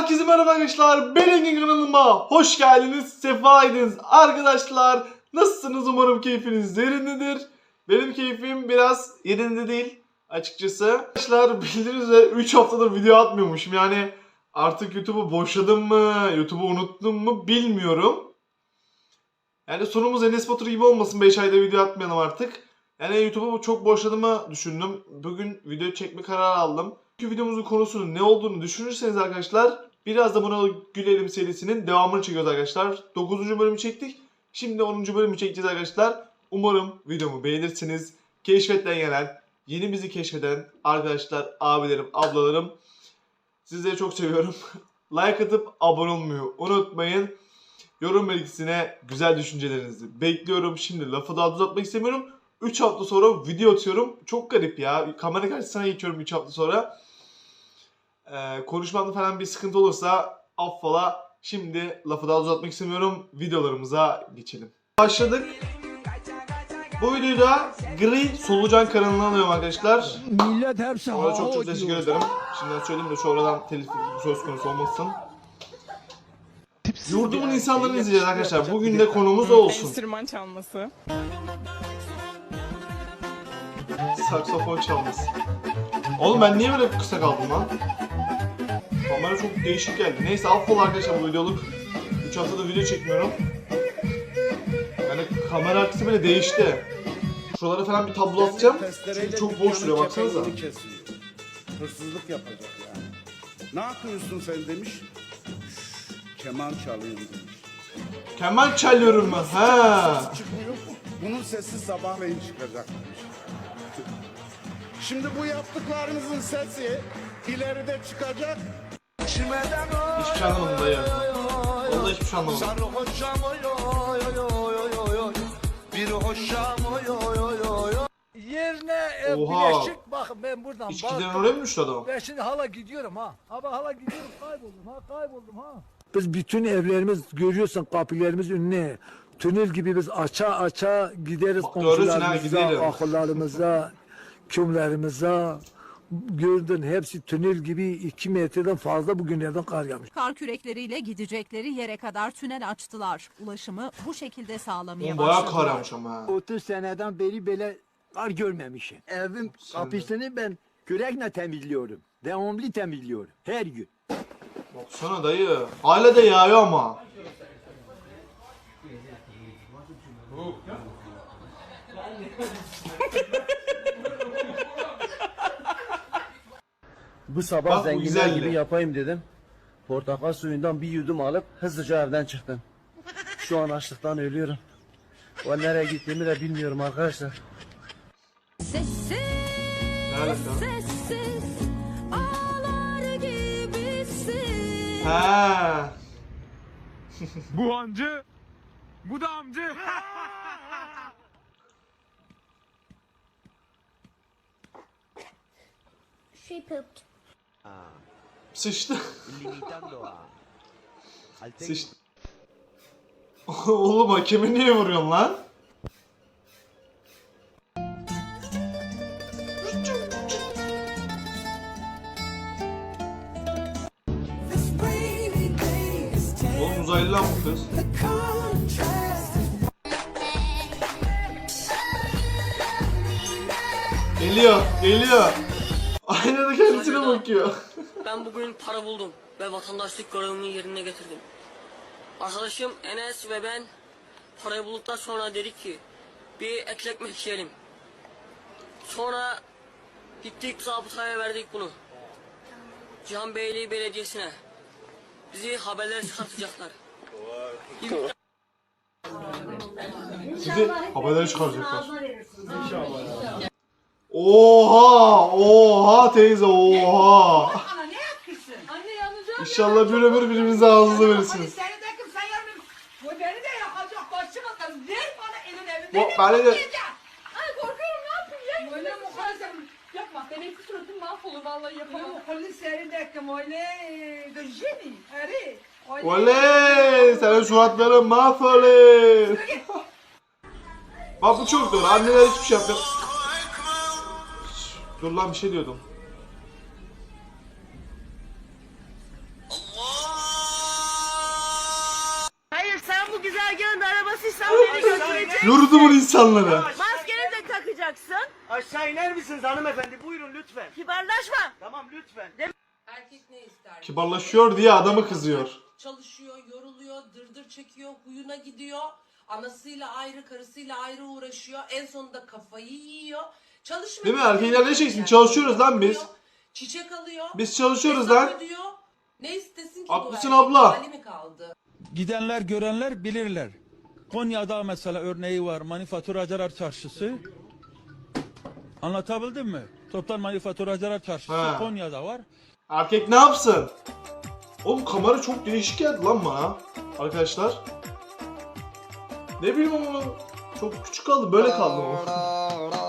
Herkese merhaba arkadaşlar. Ben Engin kanalıma hoş geldiniz. Sefa ediniz. Arkadaşlar nasılsınız? Umarım keyfiniz yerindedir. Benim keyfim biraz yerinde değil açıkçası. Arkadaşlar bildiğiniz üzere 3 haftadır video atmıyormuşum. Yani artık YouTube'u boşladım mı, YouTube'u unuttum mu bilmiyorum. Yani sonumuz Enes Batur gibi olmasın 5 ayda video atmayalım artık. Yani YouTube'u çok boşladığımı düşündüm. Bugün video çekme kararı aldım. Bugünkü videomuzun konusunun ne olduğunu düşünürseniz arkadaşlar biraz da buna gülelim serisinin devamını çekiyoruz arkadaşlar. 9. bölümü çektik. Şimdi 10. bölümü çekeceğiz arkadaşlar. Umarım videomu beğenirsiniz. Keşfetten gelen, yeni bizi keşfeden arkadaşlar, abilerim, ablalarım. Sizleri çok seviyorum. like atıp abone olmayı unutmayın. Yorum belirtisine güzel düşüncelerinizi bekliyorum. Şimdi lafı daha uzatmak istemiyorum. 3 hafta sonra video atıyorum. Çok garip ya. Kamera karşısına geçiyorum 3 hafta sonra. Ee, konuşmamda falan bir sıkıntı olursa affola. Şimdi lafı daha uzatmak istemiyorum. Videolarımıza geçelim. Başladık. Bu videoyu da Gri Solucan kanalına alıyorum arkadaşlar. Millet hepsi Ona çok çok teşekkür ederim. Şimdiden söyleyeyim de sonradan telif söz konusu olmasın. Yurdumun insanlarını izleyeceğiz arkadaşlar. Bugün de konumuz o olsun. Enstrüman çalması. Saksafon çalması. Oğlum ben niye böyle kısa kaldım lan? Kamera çok değişik geldi. Neyse affola arkadaşlar bu videoluk. 3 haftada video çekmiyorum. Yani kamera arkası böyle değişti. Şuralara falan bir tablo atacağım. Çünkü çok boş duruyor baksanıza. Hırsızlık yapacak yani. Ne yapıyorsun sen demiş. "Şşş, Keman çalıyorum demiş. Kemal çalıyorum ben. Ha. Çıkmıyor. Bunun sesi sabahleyin çıkacak demiş. Şimdi bu yaptıklarınızın sesi ileride çıkacak. Hiçbir şey anlamadım dayı. Vallahi hiçbir şey anlamadım. Yerine e, Oha. bileşik bak ben buradan İçkilerin baktım. oraya mı düştü adam? Ben şimdi hala gidiyorum ha. Ama hala gidiyorum kayboldum ha kayboldum ha. Biz bütün evlerimiz görüyorsun kapılarımız önüne. Tünel gibi biz aça aça gideriz Bak, görürsün ha, komşularımıza, gidelim. akıllarımıza, kümlerimize. Gördün hepsi tünel gibi 2 metreden fazla bugünlerden kar yağmış. Kar kürekleriyle gidecekleri yere kadar tünel açtılar. Ulaşımı bu şekilde sağlamaya Oğlum bayağı başladılar. kar yağmış ama ha. 30 seneden beri böyle kar görmemişim. Evim kapısını ben kürekle temizliyorum. Devamlı temizliyorum. Her gün. Baksana dayı. Hala da yağıyor ama. Bu sabah Bak bu zenginler güzeldi. gibi yapayım dedim. Portakal suyundan bir yudum alıp hızlıca evden çıktım. Şu an açlıktan ölüyorum. O nereye gittiğimi de bilmiyorum arkadaşlar. Sessiz, Nerede sessiz, ağlar gibisin. Ha. Bu hancı, bu da amcı. She pooped. Sıçtı. Sıçtı. Oğlum hakemi niye vuruyorsun lan? Oğlum uzaylı lan bu kız. Geliyor, geliyor. Aynada kendisine bakıyor. Ben bugün para buldum ve vatandaşlık görevimi yerine getirdim. Arkadaşım Enes ve ben parayı bulduktan sonra dedik ki bir etli ekmek yiyelim. Sonra gittik zabıtaya verdik bunu. Cihan Beyliği Belediyesi'ne. Bizi haberlere çıkartacaklar. Sizi haberlere çıkaracaklar. Oha! Oha teyze oha! İnşallah bir ömür birbirinize ağzınıza verirsiniz. Seni de. Bu beni de yakacak. Başım atarım. Ver bana elin evini. Bu beni de Ay korkuyorum ne yapayım ya? Öyle muhalefet. Yapma. Benim suratım mahvolur vallahi yapamam. Polis seni de kim öyle. Eri. Oley! Senin suratların mahvolur. Bak bu çok doğru. Anneler hiçbir şey yapmıyor. Dur lan bir şey diyordum. Hayır sen bu güzergahın arabasıysan beni götüreceksin. Yurdumun insanları. Maskeni de takacaksın. Aşağı iner misiniz hanımefendi? Buyurun lütfen. Kibarlaşma. Tamam lütfen. Erkek ne ister? Kibarlaşıyor diye adamı kızıyor. Çalışıyor, yoruluyor, dırdır çekiyor, huyuna gidiyor. Anasıyla ayrı, karısıyla ayrı uğraşıyor. En sonunda kafayı yiyor. Çalışmıyor. Değil mi? Erkekler ne çeksin? Çalışıyoruz lan biz. Çiçek alıyor. Biz çalışıyoruz hesap lan. ödüyor. Ne istesin ki Haklısın bu erkek? abla. Hali mi kaldı? Gidenler görenler bilirler. Konya'da mesela örneği var manifaturacılar çarşısı. Anlatabildim mi? Toptan manifaturacılar çarşısı Ha. Konya'da var. Erkek ne yapsın? Oğlum kamera çok değişik geldi lan bana. Arkadaşlar. Ne bileyim ama çok küçük kaldı. Böyle kaldı ama.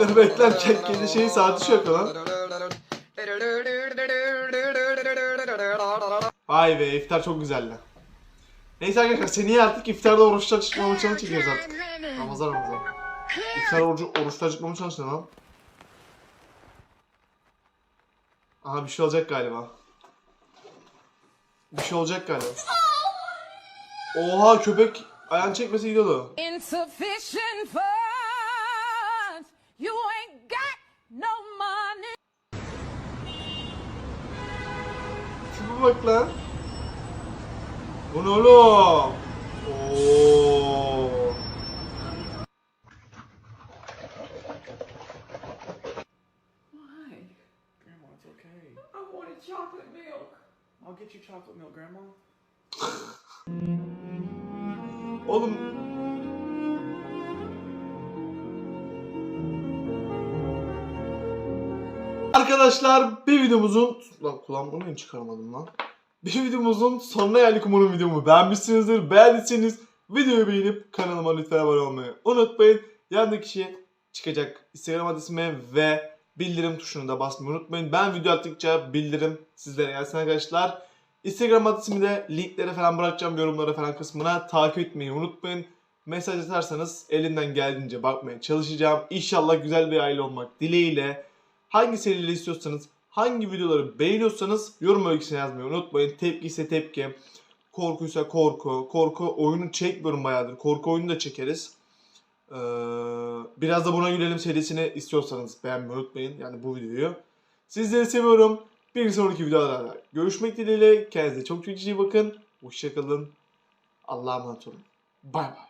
İpleri beklerken kendi şeyi saati şu yakala. Vay be iftar çok güzeldi. Neyse arkadaşlar seneye artık iftarda oruçta çıkmama challenge çekiyoruz artık. Ramazan Ramazan. İftar orucu, oruçta çıkmama challenge lan? Aha bir şey olacak galiba. Bir şey olacak galiba. Oha köpek ayağını çekmesi gidiyordu. Insufficient funds. Tipe bak lan. Bu ne oğlum? Oo. Grandma, it's okay. I wanted chocolate milk. I'll get you chocolate milk, Grandma. Oğlum Arkadaşlar bir videomuzun lan kulağım bunu niye çıkarmadım lan? Bir videomuzun sonuna geldik umarım videomu beğenmişsinizdir. Beğendiyseniz videoyu beğenip kanalıma lütfen abone olmayı unutmayın. Yanındaki şey çıkacak Instagram adresime ve bildirim tuşunu da basmayı unutmayın. Ben video attıkça bildirim sizlere gelsin arkadaşlar. Instagram adresimi de linklere falan bırakacağım yorumlara falan kısmına takip etmeyi unutmayın. Mesaj atarsanız elinden geldiğince bakmaya çalışacağım. İnşallah güzel bir aile olmak dileğiyle. Hangi serileri istiyorsanız, hangi videoları beğeniyorsanız yorum bölgesine yazmayı unutmayın. Tepki ise tepki, korkuysa korku. Korku oyunu çekmiyorum bayağıdır. Korku oyunu da çekeriz. Ee, biraz da buna gülelim serisini istiyorsanız beğenmeyi unutmayın. Yani bu videoyu. Sizleri seviyorum. Bir sonraki videolarda görüşmek dileğiyle. Kendinize çok çok iyi bakın. Hoşçakalın. Allah'a emanet olun. Bay bay.